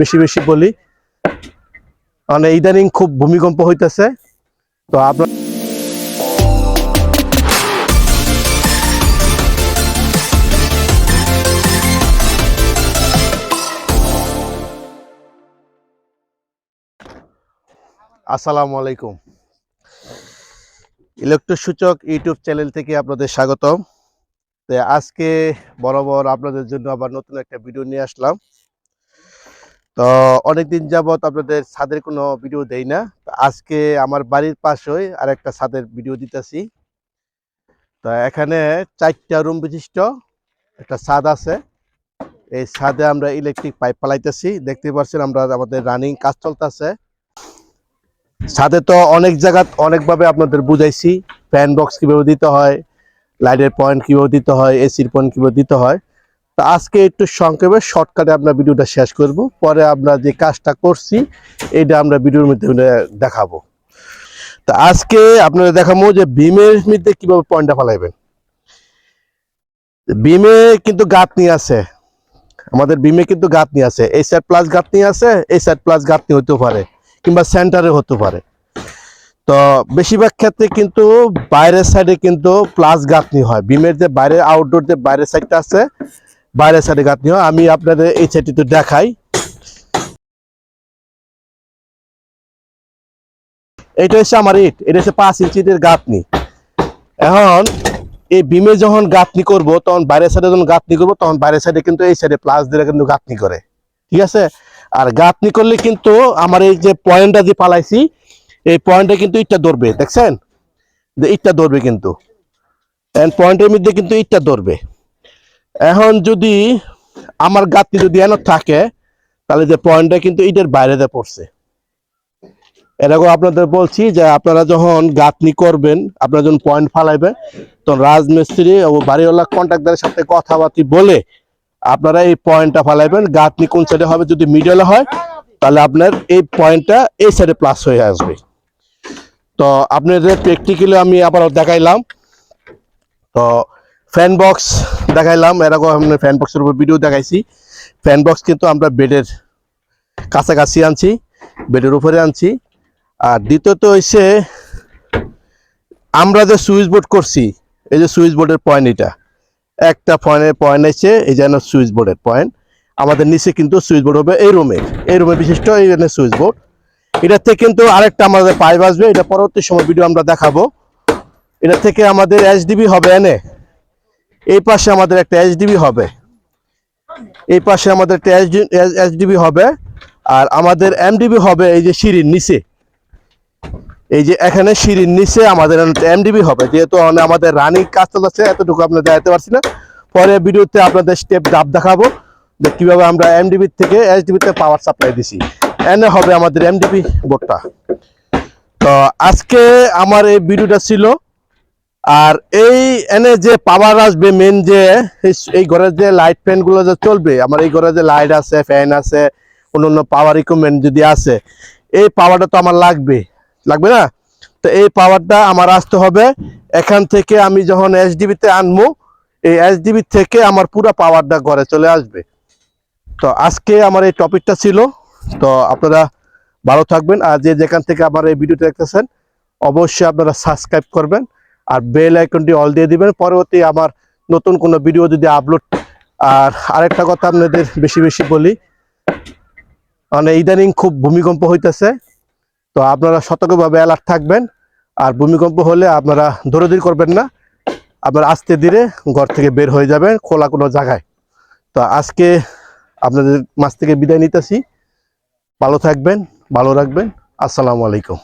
বেশি বেশি বলি। মানে ইদানিং খুব ভূমিকম্প হইতেছে। তো আপনার আসসালামু আলাইকুম। ইলেকট্রিক সূচক ইউটিউব চ্যানেল থেকে আপনাদের স্বাগতম। তো আজকে বরাবর আপনাদের জন্য আবার নতুন একটা ভিডিও নিয়ে আসলাম। তো অনেকদিন যাবত আপনাদের ছাদের কোনো ভিডিও দেই না। আজকে আমার বাড়ির পাশেই আর একটা ছাদের ভিডিও দিতেছি। তো এখানে চারটা রুম বিশিষ্ট, একটা ছাদ আছে। এই ছাদে আমরা ইলেকট্রিক পাইপ পালাইতেছি দেখতে পাচ্ছেন আমরা আমাদের রানিং কাজ চলতেছে। ছাদে তো অনেক জায়গা অনেকভাবে আপনাদের বুঝাইছি। ফ্যান বক্স কীভাবে দিতে হয়, লাইটের পয়েন্ট কীভাবে দিতে হয়, এসির পয়েন্ট কীভাবে দিতে হয়। তো আজকে একটু সংক্ষেপে শর্টকাটে আমরা ভিডিওটা শেষ করব। পরে আমরা যে কাজটা করছি, এটা আমরা ভিডিওর মধ্যে দেখাবো। তো আজকে আপনারা দেখাবো যে বিমের মধ্যে কীভাবে পয়েন্টটা ফালাইবেন। বিমে কিন্তু গাঁথনি আছে। আমাদের বিমে কিন্তু গাঁথনি আছে। এই সাইড প্লাস গাঁথনি আছে, এই সাইড প্লাস গাঁথনি হতে পারে, কিংবা সেন্টারে হতে পারে। তো বেশিরভাগ ক্ষেত্রে কিন্তু বাইরের সাইডে কিন্তু প্লাস গাঁথনি হয়। বিমের যে বাইরে আউটডোর যে বাইরের সাইডটা আছে বাইরের সাইডে গাঁথনি হয়। আমি আপনাদের এই সাইডটি তো দেখাই। এটা হচ্ছে আমার ইট, এটা হচ্ছে পাঁচ ইঞ্চিদের গাঁথনি। এখন এই বিমে যখন গাঁথনি করব, তখন বাইরের সাইডে যখন গাঁথনি করব, তখন বাইরের সাইডে কিন্তু এই সাইডে প্লাস দিলে কিন্তু গাঁথনি করে। ঠিক আছে? আর গাঁথনি করলে কিন্তু আমার এই যে পয়েন্টটা যে পালাইছি, এই পয়েন্টে কিন্তু ইটটা ধরবে, দেখছেন? যে ইটটা ধরবে কিন্তু। পয়েন্টের মধ্যে কিন্তু ইটটা ধরবে। এখন যদি আমার গাঁথনি যদি এন থাকে, তাহলে যে পয়েন্টটা কিন্তু ইটের বাইরেতে পড়ছে। এরকম আপনাদের বলছি যে আপনারা যখন গাঁথনি করবেন, আপনারা যখন পয়েন্ট ফালাইবেন, তখন রাজমিস্ত্রি ও বাড়িওয়ালা কন্ট্রাক্টরের সাথে কথাবার্তি বলে আপনারা এই পয়েন্টটা ফালাইবেন। গাঁথনি কোন সাইডে হবে যদি মিডলে হয়, তাহলে আপনার এই পয়েন্টটা এই সাইডে প্লাস হয়ে আসবে। তো আপনাদের প্র্যাকটিক্যালি আমি আবার দেখাইলাম। তো ফ্যান বক্স দেখাইলাম, এরকম আমি ফ্যান বক্সের উপর ভিডিও দেখাইছি। ফ্যান বক্স কিন্তু আমরা বেডের কাছাকাছি আনছি, বেডের উপরে আনছি। আর দ্বিতীয়ত হচ্ছে আমরা যে সুইচ বোর্ড করছি, এই যে সুইচ বোর্ডের পয়েন্ট এটা, একটা পয়েন্টের পয়েন্ট আছে এই যেন সুইচ বোর্ডের পয়েন্ট আমাদের নিচে কিন্তু সুইচ বোর্ড হবে এই রুমে এই রুমে বিশিষ্ট এই সুইচ বোর্ড থেকে কিন্তু আরেকটা আমাদের পাইপ আসবে, এটা পরবর্তী সময় ভিডিও আমরা দেখাবো। এটা থেকে আমাদের এইচডিবি হবে এনে। এই পাশে আমাদের একটা এইচডিবি হবে। এই পাশে আমাদের একটা এইচডিবি হবে। আর আমাদের এমডিবি হবে এই যে সিঁড়ির নিচে। এই যে এখানে সিঁড়ির নিচে আমাদের এমডিবি হবে। যেহেতু আমাদের রানিং কাজ চলছে, এতটুকু আপনাদের দেখাতে পারছি না। পরে ভিডিওতে আপনাদের স্টেপ ডাব দেখাবো যে কীভাবে আমরা এমডিবি থেকে এইচডিবি তে পাওয়ার সাপ্লাই দিছি। এনে হবে আমাদের এমডিবি বোর্ডটা। তো আজকে আমার এই ভিডিওটা ছিল। আর এই, এনে যে পাওয়ার আসবে মেন যে, এই- ঘরের যে লাইট ফ্যানগুলো যে চলবে, আমার এই ঘরে যে লাইট আছে ফ্যান আছে অন্যান্য পাওয়ার ইকুইপমেন্ট যদি আছে, এই পাওয়ারটা তো আমার লাগবে লাগবে না? তো এই পাওয়ারটা আমার আসতে হবে, এখান থেকে আমি যখন এসডিবি তে আনব, এই এসডিবি থেকে আমার পুরো পাওয়ারটা ঘরে চলে আসবে। তো আজকে আমার এই টপিকটা ছিল, তো আপনারা ভালো থাকবেন, আর যে যেখান থেকে আমার এই ভিডিওটা দেখতেছেন, অবশ্যই আপনারা সাবস্ক্রাইব করবেন। আর বেল আইকনটি অল দিয়ে দিবেন। পরবর্তী আমার নতুন কোনো ভিডিও যদি আপলোড আর আরেকটা কথা আপনাদের বেশি বেশি বলি। মানে ইদানিং খুব ভূমিকম্প হইতেছে। তো আপনারা সতর্কভাবে অ্যালার্ট থাকবেন। আর ভূমিকম্প হলে আপনারা দৌড়দৌড়ি করবেন না। আপনারা আস্তে ধীরে ঘর থেকে বের হয়ে যাবেন খোলা কোনো জায়গায়। তো আজকে আপনাদের মাছ থেকে বিদায় নিতেছি। ভালো থাকবেন, ভালো রাখবেন। আসসালামু আলাইকুম।